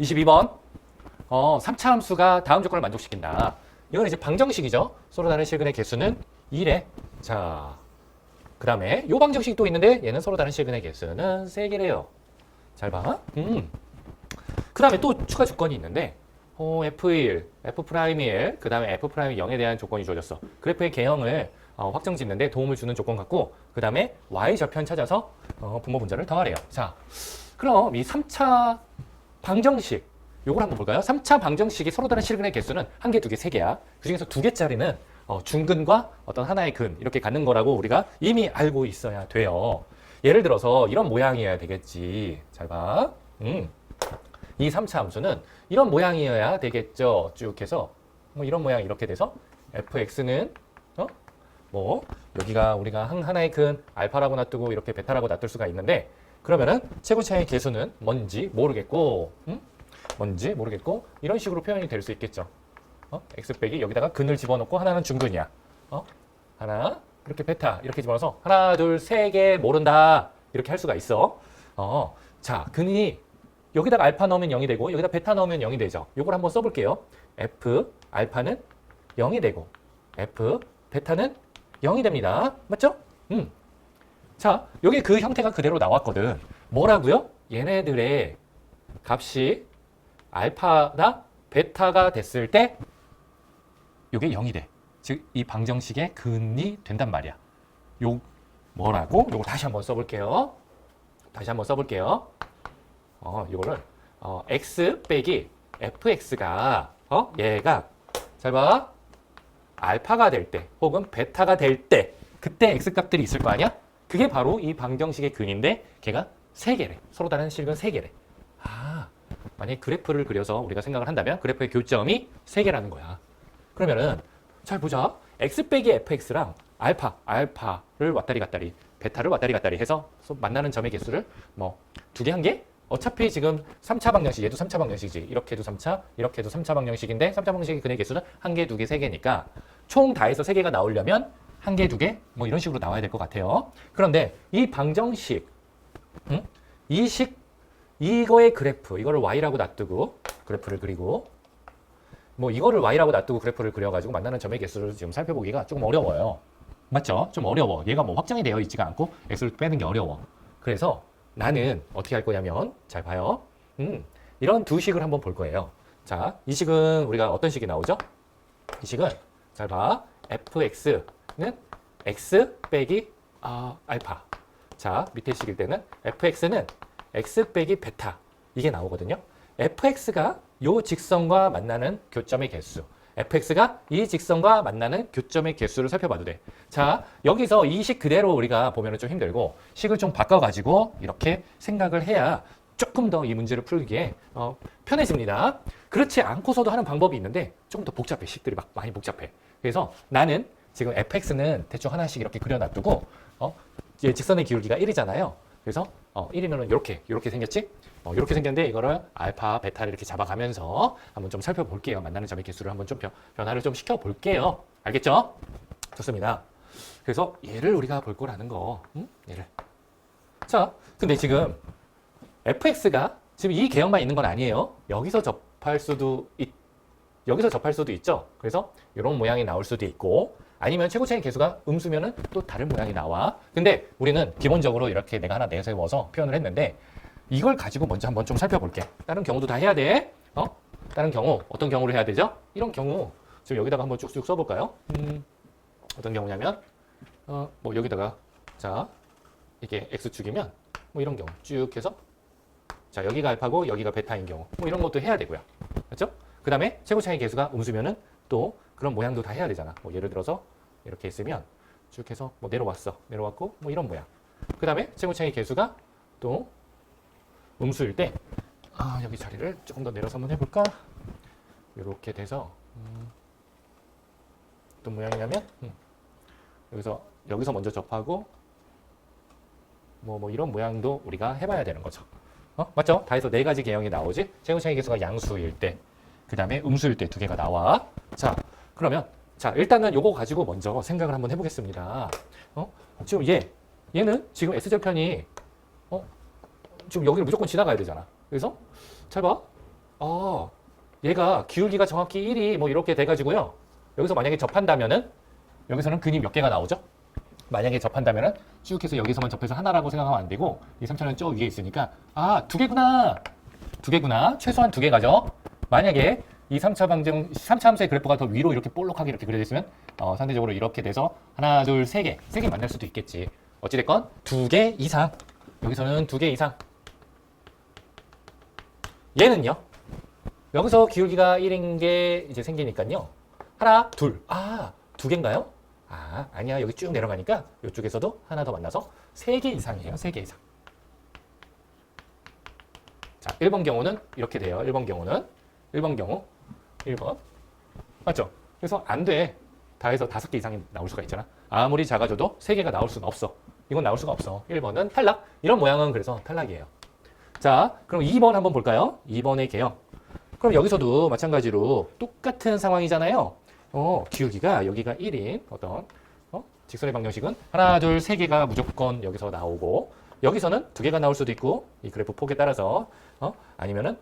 22번. 어, 3차 함수가 다음 조건을 만족시킨다. 이건 이제 방정식이죠. 서로 다른 실근의 개수는 2래. 자, 그 다음에 요 방정식이 또 있는데 얘는 서로 다른 실근의 개수는 3개래요. 잘 봐. 음. 그 다음에 또 추가 조건이 있는데 어, F1, F'1, 그 다음에 F'0에 대한 조건이 주어졌어. 그래프의 개형을 어, 확정 짓는데 도움을 주는 조건 같고 그 다음에 Y 좌편 찾아서 어, 분모 분자를 더하래요. 자, 그럼 이 3차 방정식 요걸 한번 볼까요? 3차 방정식이 서로 다른 실근의 개수는 한 개, 두 개, 세 개야. 그중에서 두 개짜리는 어, 중근과 어떤 하나의 근 이렇게 갖는 거라고 우리가 이미 알고 있어야 돼요. 예를 들어서 이런 모양이어야 되겠지. 잘 봐. 음. 이 3차 함수는 이런 모양이어야 되겠죠. 쭉 해서 뭐 이런 모양 이렇게 돼서 fx는 어? 뭐 여기가 우리가 한 하나의 근 알파라고 놔두고 이렇게 베타라고 놔둘 수가 있는데 그러면은 최고 차의 개수는 뭔지 모르겠고 음? 뭔지 모르겠고 이런 식으로 표현이 될 수 있겠죠. 어? x 빼기 여기다가 근을 집어넣고 하나는 중근이야. 어? 하나 이렇게 베타 이렇게 집어넣어서 하나 둘 세 개 모른다 이렇게 할 수가 있어. 어, 자 근이 여기다가 알파 넣으면 0이 되고 여기다 베타 넣으면 0이 되죠. 요걸 한번 써볼게요. f 알파는 0이 되고 f 베타는 0이 됩니다. 맞죠? 음. 자, 여기 그 형태가 그대로 나왔거든. 뭐라고요? 얘네들의 값이 알파나 베타가 됐을 때 요게 0이 돼. 즉 이 방정식의 근이 된단 말이야. 요 뭐라고? 요거 다시 한번 써볼게요. 다시 한번 써볼게요. 어, 이거를 어, x 빼기 fx가 어 얘가 잘 봐. 알파가 될 때 혹은 베타가 될 때 그때 x 값들이 있을 거 아니야? 그게 바로 이 방정식의 근인데 걔가 세 개래. 서로 다른 실근 세 개래. 아, 만약에 그래프를 그려서 우리가 생각을 한다면 그래프의 교점이 세 개라는 거야. 그러면은 잘 보자. x 빼기 fx랑 알파, 알파를 왔다리 갔다리, 베타를 왔다리 갔다리 해서 만나는 점의 개수를 뭐 두 개, 한 개? 어차피 지금 3차 방정식, 얘도 3차 방정식이지. 이렇게 해도 3차, 이렇게 해도 3차 방정식인데 3차 방정식의 근의 개수는 한 개, 두 개, 세 개니까 총 다 해서 세 개가 나오려면 한 개, 두 개, 뭐 이런 식으로 나와야 될 것 같아요. 그런데 이 방정식, 응? 이 식, 이거의 그래프, 이거를 y라고 놔두고 그래프를 그리고 뭐 이거를 y라고 놔두고 그래프를 그려가지고 만나는 점의 개수를 지금 살펴보기가 조금 어려워요. 맞죠? 좀 어려워. 얘가 뭐 확정이 되어 있지가 않고 x를 빼는 게 어려워. 그래서 나는 어떻게 할 거냐면 잘 봐요. 음, 이런 두 식을 한번 볼 거예요. 자, 이 식은 우리가 어떤 식이 나오죠? 이 식은 잘 봐. fx 는 x 빼기 아, 알파. 자, 밑에 식일 때는 fx는 x 빼기 베타. 이게 나오거든요. fx가 요 직선과 만나는 교점의 개수. fx가 이 직선과 만나는 교점의 개수를 살펴봐도 돼. 자, 여기서 이 식 그대로 우리가 보면 좀 힘들고 식을 좀 바꿔가지고 이렇게 생각을 해야 조금 더 이 문제를 풀기에 어, 편해집니다. 그렇지 않고서도 하는 방법이 있는데 조금 더 복잡해. 식들이 막 많이 복잡해. 그래서 나는 지금 fx는 대충 하나씩 이렇게 그려놔두고 어, 이제 직선의 기울기가 1이잖아요. 그래서 어, 1이면은 이렇게 이렇게 생겼지? 어, 이렇게 생겼는데 이거를 알파, 베타를 이렇게 잡아가면서 한번 좀 살펴볼게요. 만나는 점의 개수를 한번 좀 변, 변화를 좀 시켜볼게요. 알겠죠? 좋습니다. 그래서 얘를 우리가 볼 거라는 거. 응? 얘를. 자, 근데 지금 fx가 지금 이 개형만 있는 건 아니에요. 여기서 접할 수도 있, 여기서 접할 수도 있죠. 그래서 이런 모양이 나올 수도 있고 아니면 최고차의 개수가 음수면은 또 다른 모양이 나와. 근데 우리는 기본적으로 이렇게 내가 하나 내세워서 표현을 했는데 이걸 가지고 먼저 한번 좀 살펴볼게. 다른 경우도 다 해야 돼. 어? 다른 경우 어떤 경우를 해야 되죠? 이런 경우 지금 여기다가 한번 쭉쭉 써볼까요? 음, 어떤 경우냐면 어, 뭐 여기다가 자 이게 x축이면 뭐 이런 경우 쭉 해서 자 여기가 알파고 여기가 베타인 경우 뭐 이런 것도 해야 되고요. 그렇죠? 그 다음에 최고차의 개수가 음수면은 또 그런 모양도 다 해야 되잖아. 뭐 예를 들어서 이렇게 있으면 쭉 해서 뭐 내려왔어. 내려왔고 뭐 이런 모양. 그 다음에 최고차의 개수가 또 음수일 때 아, 여기 자리를 조금 더 내려서 한번 해볼까? 이렇게 돼서 음, 어떤 모양이냐면 음, 여기서 여기서 먼저 접하고 뭐뭐 이런 모양도 우리가 해봐야 되는 거죠. 어? 맞죠? 다 해서 네 가지 개형이 나오지. 최고차의 개수가 양수일 때, 그 다음에 음수일 때 두 개가 나와. 자, 그러면 자 일단은 요거 가지고 먼저 생각을 한번 해보겠습니다. 어? 지금 얘 얘는 지금 x절편이 어? 지금 여기를 무조건 지나가야 되잖아. 그래서 잘 봐. 어, 얘가 기울기가 정확히 1이 뭐 이렇게 돼가지고요. 여기서 만약에 접한다면은 여기서는 근이 몇 개가 나오죠? 만약에 접한다면은 쭉 해서 여기서만 접해서 하나라고 생각하면 안 되고 이 3차는 저 위에 있으니까 아, 두 개구나. 두 개구나. 최소한 두 개가죠. 만약에 이 3차 방정 3차 함수의 그래프가 더 위로 이렇게 볼록하게 이렇게 그려져 있으면 어, 상대적으로 이렇게 돼서 하나, 둘, 세 개, 세 개 만날 수도 있겠지. 어찌 됐건 두 개 이상. 여기서는 두 개 이상. 얘는요. 여기서 기울기가 1인 게 이제 생기니까요. 하나, 둘. 아, 두 개인가요? 아, 아니야. 여기 쭉 내려가니까 이쪽에서도 하나 더 만나서 세 개 이상이에요. 세 개 이상. 자, 1번 경우는 이렇게 돼요. 1번 경우는 1번 경우 1번. 맞죠? 그래서 안 돼. 다 해서 다섯 개 이상이 나올 수가 있잖아. 아무리 작아져도 세 개가 나올 수는 없어. 이건 나올 수가 없어. 1번은 탈락. 이런 모양은 그래서 탈락이에요. 자, 그럼 2번 한번 볼까요? 2번의 개형. 그럼 여기서도 마찬가지로 똑같은 상황이잖아요. 어, 기울기가 여기가 1인 어떤 어? 직선의 방정식은 하나, 둘, 세 개가 무조건 여기서 나오고 여기서는 두 개가 나올 수도 있고 이 그래프 폭에 따라서 어? 아니면은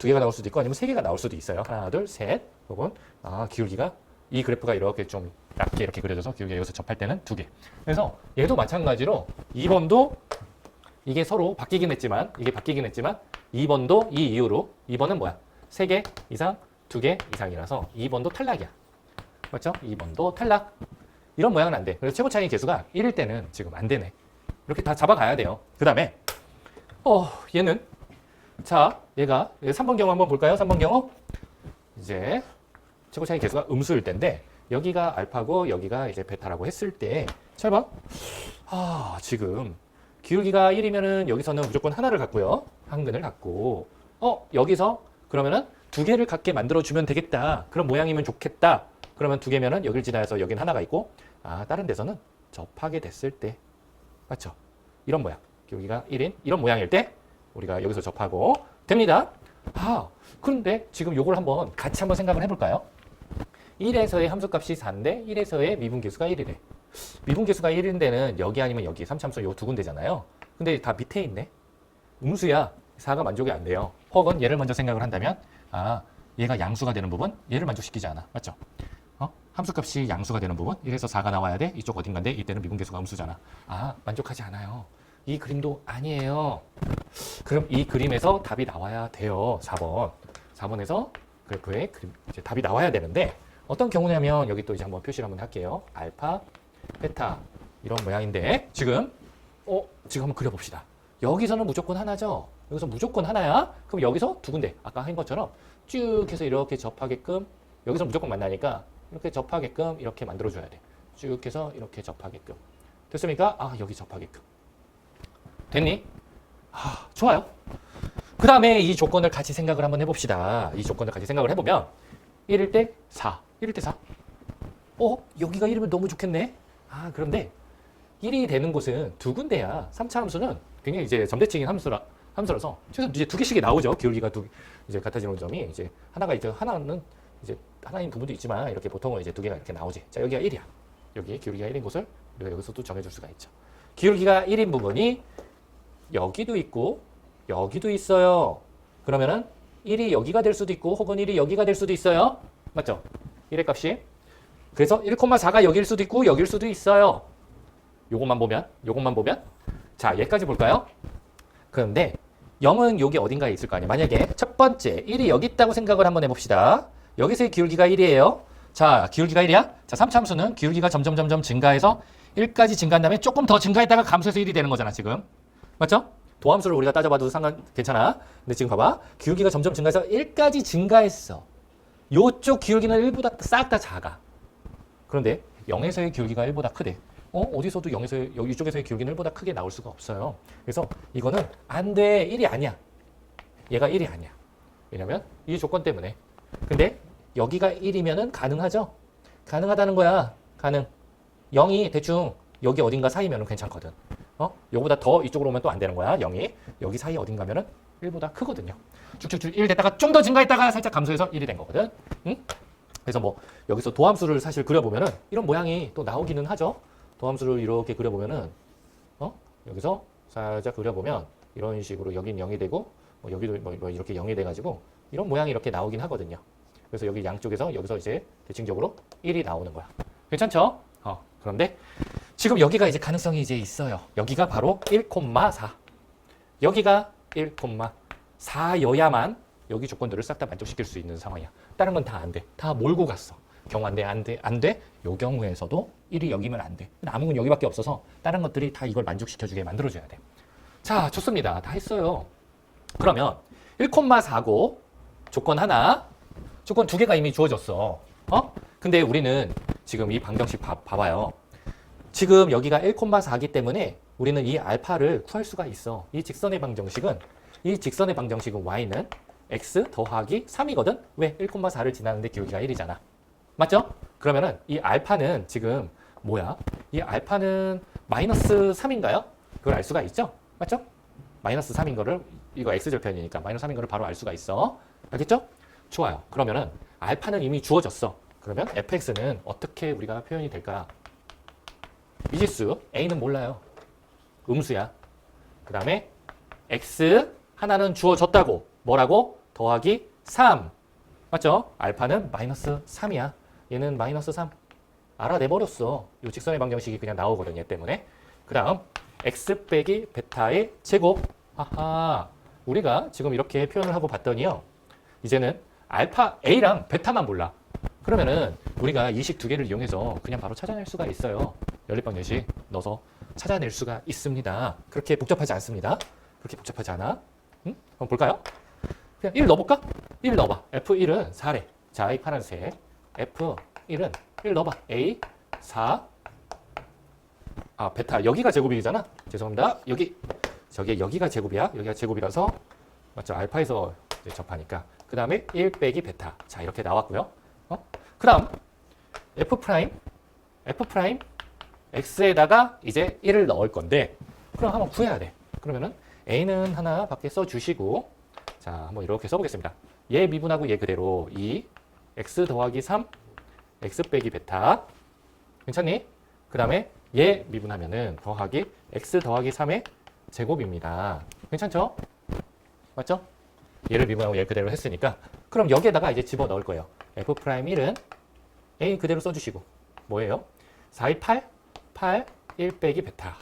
두 개가 나올 수도 있고 아니면 세 개가 나올 수도 있어요. 하나, 둘, 셋. 혹은 아, 기울기가 이 그래프가 이렇게 좀 낮게 이렇게 그려져서 기울기가 여기서 접할 때는 두 개. 그래서 얘도 마찬가지로 2번도 이게 서로 바뀌긴 했지만 이게 바뀌긴 했지만 2번도 이 이유로 2번은 뭐야? 3개 이상, 2개 이상이라서 2번도 탈락이야. 맞죠? 2번도 탈락. 이런 모양은 안 돼. 그래서 최고 차이 계수가 1일 때는 지금 안 되네. 이렇게 다 잡아가야 돼요. 그 다음에 어 얘는 자 얘가 3번 경우 한번 볼까요? 3번 경우 이제 최고 차이 계수가 음수일 때인데 여기가 알파고 여기가 이제 베타라고 했을 때잘 봐. 아 지금 기울기가 1이면은 여기서는 무조건 하나를 갖고요. 한 근을 갖고 어 여기서 그러면은 두 개를 갖게 만들어 주면 되겠다. 그런 모양이면 좋겠다. 그러면 두 개면은 여길 지나서 여긴 하나가 있고 아 다른 데서는 접하게 됐을 때 맞죠? 이런 모양 기울기가 1인 이런 모양일 때 우리가 여기서 접하고 됩니다. 아 그런데 지금 요걸 한번 같이 한번 생각을 해볼까요? 1에서의 함수값이 4인데 1에서의 미분계수가 1이래. 미분계수가 1인 데는 여기 아니면 여기 3참수 요두 군데잖아요. 근데 다 밑에 있네. 음수야. 4가 만족이 안 돼요. 혹은 얘를 먼저 생각을 한다면 아 얘가 양수가 되는 부분 얘를 만족시키지 않아. 맞죠? 어? 함수값이 양수가 되는 부분 1에서 4가 나와야 돼. 이쪽 어딘가인데 이때는 미분계수가 음수잖아. 아 만족하지 않아요. 이 그림도 아니에요. 그럼 이 그림에서 답이 나와야 돼요. 4번. 4번에서 그래프에 그림 이제 답이 나와야 되는데 어떤 경우냐면 여기 또 이제 한번 표시를 한번 할게요. 알파, 베타 이런 모양인데 지금 어 지금 한번 그려봅시다. 여기서는 무조건 하나죠. 여기서 무조건 하나야. 그럼 여기서 두 군데 아까 한 것처럼 쭉 해서 이렇게 접하게끔 여기서 무조건 만나니까 이렇게 접하게끔 이렇게 만들어줘야 돼. 쭉 해서 이렇게 접하게끔 됐습니까? 아 여기 접하게끔 됐니? 아 좋아요. 그 다음에 이 조건을 같이 생각을 한번 해봅시다. 이 조건을 같이 생각을 해보면 1일 때 4, 1일 때 4. 어? 여기가 1이면 너무 좋겠네? 아, 그런데 1이 되는 곳은 두 군데야. 3차 함수는 굉장히 이제 점대칭인 함수라, 함수라서 최소 이제 두 개씩이 나오죠. 기울기가 두, 이제 같아지는 점이 이제 하나가 이제 하나는 이제 하나인 부분도 있지만 이렇게 보통은 이제 두 개가 이렇게 나오지. 자, 여기가 1이야. 여기 기울기가 1인 곳을 우리가 여기서도 정해줄 수가 있죠. 기울기가 1인 부분이 여기도 있고 여기도 있어요. 그러면은 1이 여기가 될 수도 있고 혹은 1이 여기가 될 수도 있어요. 맞죠? 1의 값이. 그래서 1,4가 여기일 수도 있고 여기일 수도 있어요. 요것만 보면 요것만 보면 자 얘까지 볼까요? 그런데 0은 여기 어딘가에 있을 거 아니에요. 만약에 첫 번째 1이 여기 있다고 생각을 한번 해봅시다. 여기서의 기울기가 1이에요. 자 기울기가 1이야. 자 3참수는 기울기가 점점 점점 증가해서 1까지 증가한 다음에 조금 더 증가했다가 감소해서 1이 되는 거잖아 지금. 맞죠? 도함수를 우리가 따져봐도 상관 괜찮아. 근데 지금 봐봐. 기울기가 점점 증가해서 1까지 증가했어. 요쪽 기울기는 1보다 싹 다 작아. 그런데 0에서의 기울기가 1보다 크대. 어? 어디서도 0에서 여기 이쪽에서의 기울기는 1보다 크게 나올 수가 없어요. 그래서 이거는 안 돼. 1이 아니야. 얘가 1이 아니야. 왜냐면 이 조건 때문에. 근데 여기가 1이면은 가능하죠? 가능하다는 거야. 가능. 0이 대충 여기 어딘가 사이면은 괜찮거든. 어? 요거보다 더 이쪽으로 오면 또 안 되는 거야. 0이. 여기 사이 어딘가 면은 1보다 크거든요. 쭉쭉쭉 1 됐다가 좀 더 증가했다가 살짝 감소해서 1이 된 거거든. 응? 그래서 뭐 여기서 도함수를 사실 그려보면은 이런 모양이 또 나오기는 하죠. 도함수를 이렇게 그려보면은 어? 여기서 살짝 그려보면 이런 식으로 여긴 0이 되고 뭐 여기도 뭐, 뭐 이렇게 0이 돼가지고 이런 모양이 이렇게 나오긴 하거든요. 그래서 여기 양쪽에서 여기서 이제 대칭적으로 1이 나오는 거야. 괜찮죠? 어, 그런데 지금 여기가 이제 가능성이 이제 있어요. 여기가 바로 1,4. 여기가 1,4여야만 여기 조건들을 싹 다 만족시킬 수 있는 상황이야. 다른 건 다 안 돼. 다 몰고 갔어. 경우 안 돼, 안 돼, 안 돼. 요 경우에서도 1이 여기면 안 돼. 남은 건 여기밖에 없어서 다른 것들이 다 이걸 만족시켜주게 만들어줘야 돼. 자, 좋습니다. 다 했어요. 그러면 1,4고 조건 하나, 조건 두 개가 이미 주어졌어. 어? 근데 우리는 지금 이 방정식 봐, 봐봐요. 지금 여기가 1,4기 때문에 우리는 이 알파를 구할 수가 있어. 이 직선의 방정식은 이 직선의 방정식은 y는 x 더하기 3이거든. 왜? 1,4를 지나는데 기울기가 1이잖아. 맞죠? 그러면은 이 알파는 지금 뭐야? 이 알파는 마이너스 3인가요? 그걸 알 수가 있죠? 맞죠? 마이너스 3인 거를 이거 x절편이니까 마이너스 3인 거를 바로 알 수가 있어. 알겠죠? 좋아요. 그러면은 알파는 이미 주어졌어. 그러면 fx는 어떻게 우리가 표현이 될까? 미지수 a는 몰라요. 음수야. 그 다음에 x 하나는 주어졌다고 뭐라고? 더하기 3 맞죠? 알파는 마이너스 3이야. 얘는 마이너스 3 알아내버렸어. 이 직선의 방정식이 그냥 나오거든 얘 때문에. 그 다음 x 빼기 베타의 제곱 하하 우리가 지금 이렇게 표현을 하고 봤더니요. 이제는 알파 a랑 베타만 몰라. 그러면은 우리가 이식 두 개를 이용해서 그냥 바로 찾아낼 수가 있어요. 연립방정식 넣어서 찾아낼 수가 있습니다. 그렇게 복잡하지 않습니다. 그렇게 복잡하지 않아. 응? 한번 볼까요? 그냥 1 넣어볼까? 1 넣어봐. F1은 4래. 자, 이 파란색. F1은 1 넣어봐. A 4. 아, 베타. 여기가 제곱이잖아. 죄송합니다. 여기. 저기 여기가 제곱이야. 여기가 제곱이라서 맞죠? 알파에서 접하니까. 그 다음에 1 빼기 베타. 자, 이렇게 나왔고요. 어? 그 다음 F 프라임. F 프라임. X에다가 이제 1을 넣을 건데 그럼 한번 구해야 돼. 그러면은 A는 하나 밖에 써주시고 자 한번 이렇게 써보겠습니다. 얘 미분하고 얘 그대로 2 X 더하기 3 X 빼기 베타 괜찮니? 그 다음에 얘 미분하면은 더하기 X 더하기 3의 제곱입니다. 괜찮죠? 맞죠? 얘를 미분하고 얘 그대로 했으니까 그럼 여기에다가 이제 집어 넣을 거예요. F 프라임 1은 A 그대로 써주시고 뭐예요? 4, 2, 8 8, 1 빼기 베타.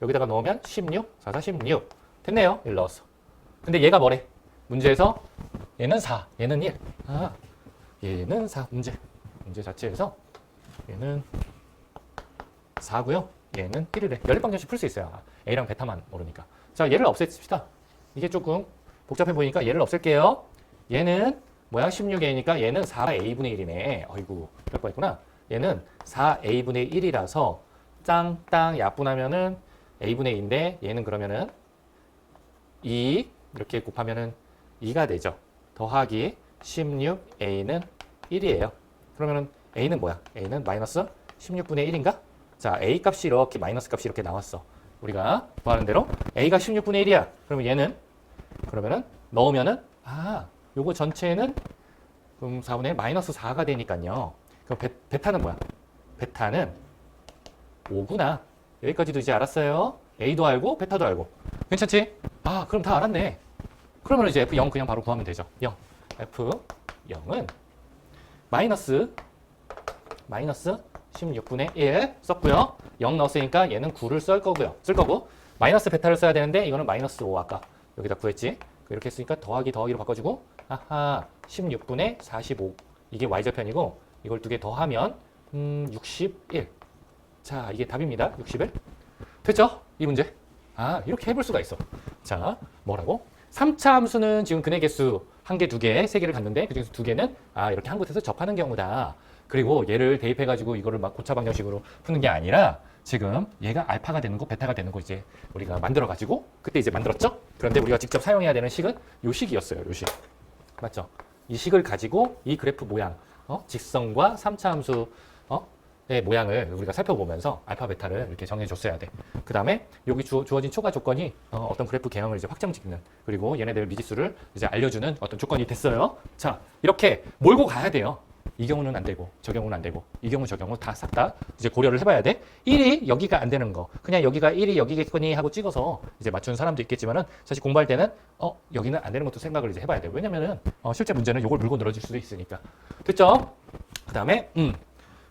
여기다가 넣으면 16, 4, 4, 16. 됐네요. 1 넣었어. 근데 얘가 뭐래? 문제에서 얘는 4, 얘는 1. 아, 얘는 4. 문제. 문제 자체에서 얘는 4고요. 얘는 1이래. 연립방정식 풀 수 있어요. 아, A랑 베타만 모르니까. 자, 얘를 없앱시다. 이게 조금 복잡해 보이니까 얘를 없앨게요. 얘는 뭐야? 16A니까 얘는 4A분의 1이네. 어이구, 그럴 뻔했구나. 얘는 4A분의 1이라서 짱 땅 약분하면은 a분의 2인데 얘는 그러면은 2 이렇게 곱하면은 2가 되죠. 더하기 16a는 1이에요. 그러면은 a는 뭐야? a는 마이너스 16분의 1인가? 자, a 값이 이렇게 마이너스 값이 이렇게 나왔어. 우리가 구하는 대로 a가 16분의 1이야. 그러면 얘는 그러면은 넣으면은 아, 요거 전체는 그럼 4분의 1 마이너스 4가 되니까요. 그럼 베, 베타는 뭐야? 베타는 5구나. 여기까지도 이제 알았어요. A도 알고 베타도 알고. 괜찮지? 아, 그럼 다 알았네. 그러면 이제 F0 그냥 바로 구하면 되죠. 0. F0은 마이너스 마이너스 16분의 1 썼고요. 0 넣었으니까 얘는 9를 쓸 거고요. 쓸 거고 마이너스 베타를 써야 되는데 이거는 마이너스 5 아까 여기다 구했지. 이렇게 했으니까 더하기 더하기로 바꿔주고 아하 16분의 45 이게 y절편이고 이걸 두 개 더하면 음, 61 자, 이게 답입니다. 60일. 됐죠? 이 문제. 아, 이렇게 해볼 수가 있어. 자, 뭐라고? 3차 함수는 지금 근의 개수 한 개, 두 개, 세 개를 갖는데 그 중에서 두 개는 아, 이렇게 한 곳에서 접하는 경우다. 그리고 얘를 대입해가지고 이거를 막 고차 방정식으로 푸는 게 아니라 지금 얘가 알파가 되는 거, 베타가 되는 거 이제 우리가 만들어가지고 그때 이제 만들었죠? 그런데 우리가 직접 사용해야 되는 식은 요 식이었어요. 요 식. 맞죠? 이 식을 가지고 이 그래프 모양, 어? 직선과 3차 함수, 어? 의 모양을 우리가 살펴보면서 알파 베타를 이렇게 정해줬어야 돼. 그 다음에 여기 주, 어진 초과 조건이 어, 떤 그래프 개형을 이제 확정 짓는 그리고 얘네들 미지수를 이제 알려주는 어떤 조건이 됐어요. 자 이렇게 몰고 가야 돼요. 이 경우는 안 되고 저 경우는 안 되고 이 경우 저 경우 다 싹다 이제 고려를 해봐야 돼. 1이 여기가 안 되는 거 그냥 여기가 1이 여기겠거니 하고 찍어서 이제 맞추는 사람도 있겠지만은 사실 공부할 때는 어 여기는 안 되는 것도 생각을 이제 해봐야 돼. 왜냐면은 어, 실제 문제는 이걸 물고 늘어질 수도 있으니까. 됐죠? 그 다음에 음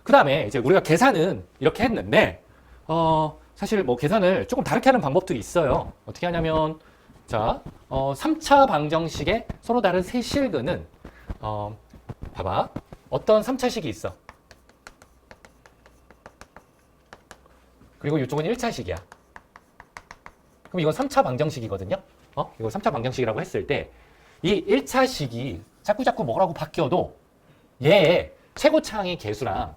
그 다음에 이제 우리가 계산은 이렇게 했는데 어 사실 뭐 계산을 조금 다르게 하는 방법들이 있어요. 어떻게 하냐면 자, 어, 3차 방정식의 서로 다른 세 실근은 어, 봐봐. 어떤 3차식이 있어. 그리고 이쪽은 1차식이야. 그럼 이건 3차 방정식이거든요. 어? 이거 3차 방정식이라고 했을 때 이 1차식이 자꾸자꾸 뭐라고 바뀌어도 얘의 최고차항의 개수랑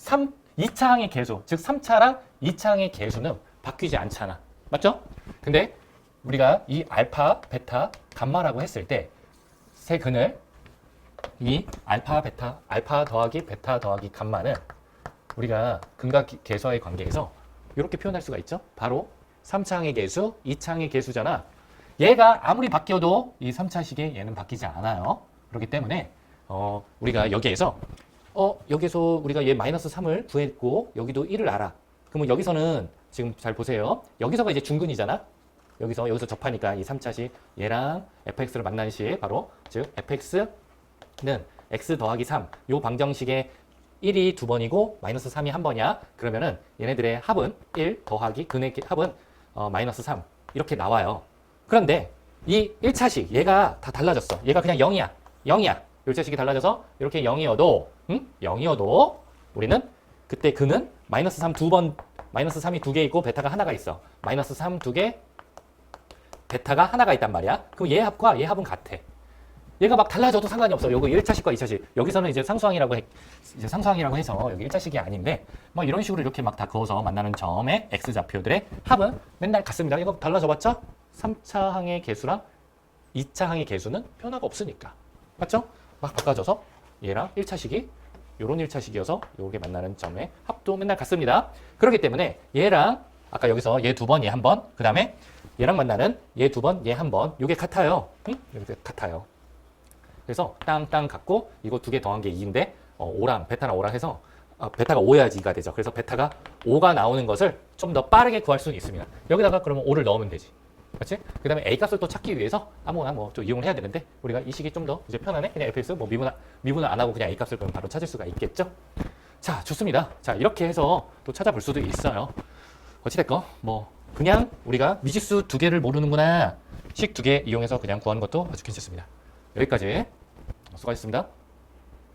3, 2차 항의 개수, 즉 3차랑 2차 항의 개수는 바뀌지 않잖아. 맞죠? 근데 우리가 이 알파, 베타, 감마라고 했을 때 세 근을 이 알파, 베타, 알파 더하기 베타 더하기 감마는 우리가 근과 기- 개수와의 관계에서 이렇게 표현할 수가 있죠. 바로 3차 항의 개수, 2차 항의 개수잖아. 얘가 아무리 바뀌어도 이 3차식에 얘는 바뀌지 않아요. 그렇기 때문에 어, 우리가 여기에서 어, 여기서 우리가 얘 마이너스 3을 구했고 여기도 1을 알아. 그러면 여기서는 지금 잘 보세요. 여기서가 이제 중근이잖아. 여기서 여기서 접하니까 이 3차식 얘랑 fx를 만나는 시 바로 즉 fx는 x 더하기 3. 요 방정식의 1이 두 번이고 마이너스 3이 한 번이야. 그러면은 얘네들의 합은 1 더하기 근의 합은 어, 마이너스 3 이렇게 나와요. 그런데 이 1차식 얘가 다 달라졌어. 얘가 그냥 0이야. 0이야. 1차식이 달라져서 이렇게 0이어도 응? 0이어도 우리는 그때 근은 마이너스 3 두 번 마이너스 3이 두 개 있고 베타가 하나가 있어. 마이너스 3 두 개, 베타가 하나가 있단 말이야. 그럼 얘 합과 얘 합은 같아. 얘가 막 달라져도 상관이 없어. 요거 1차식과 2차식. 여기서는 이제 상수항이라고 해, 이제 상수항이라고 해서 여기 1차식이 아닌데 뭐 이런 식으로 이렇게 막 다 그어서 만나는 점의 x 좌표들의 합은 맨날 같습니다. 이거 달라져 봤죠? 3차 항의 개수랑 2차 항의 개수는 변화가 없으니까. 맞죠? 막 바꿔져서 얘랑 1차식이 요런 1차식이어서 요게 만나는 점의 합도 맨날 같습니다. 그렇기 때문에 얘랑 아까 여기서 얘 두 번, 얘 한 번, 그 다음에 얘랑 만나는 얘 두 번, 얘 한 번, 요게 같아요. 응? 이렇게 같아요. 그래서 땅땅 같고 이거 두 개 더한 게 2인데 어, 5랑 베타랑 5랑 해서 어, 베타가 5여야지 2가 되죠. 그래서 베타가 5가 나오는 것을 좀 더 빠르게 구할 수는 있습니다. 여기다가 그러면 5를 넣으면 되지. 그렇지? 그 다음에 A 값을 또 찾기 위해서 아무거나 뭐 좀 이용을 해야 되는데 우리가 이 식이 좀 더 이제 편하네. 그냥 fx 뭐 미분, 미분을 안 하고 그냥 A 값을 그럼 바로 찾을 수가 있겠죠? 자, 좋습니다. 자, 이렇게 해서 또 찾아볼 수도 있어요. 어찌됐건 뭐 그냥 우리가 미지수 두 개를 모르는구나 식 두 개 이용해서 그냥 구하는 것도 아주 괜찮습니다. 여기까지 수고하셨습니다.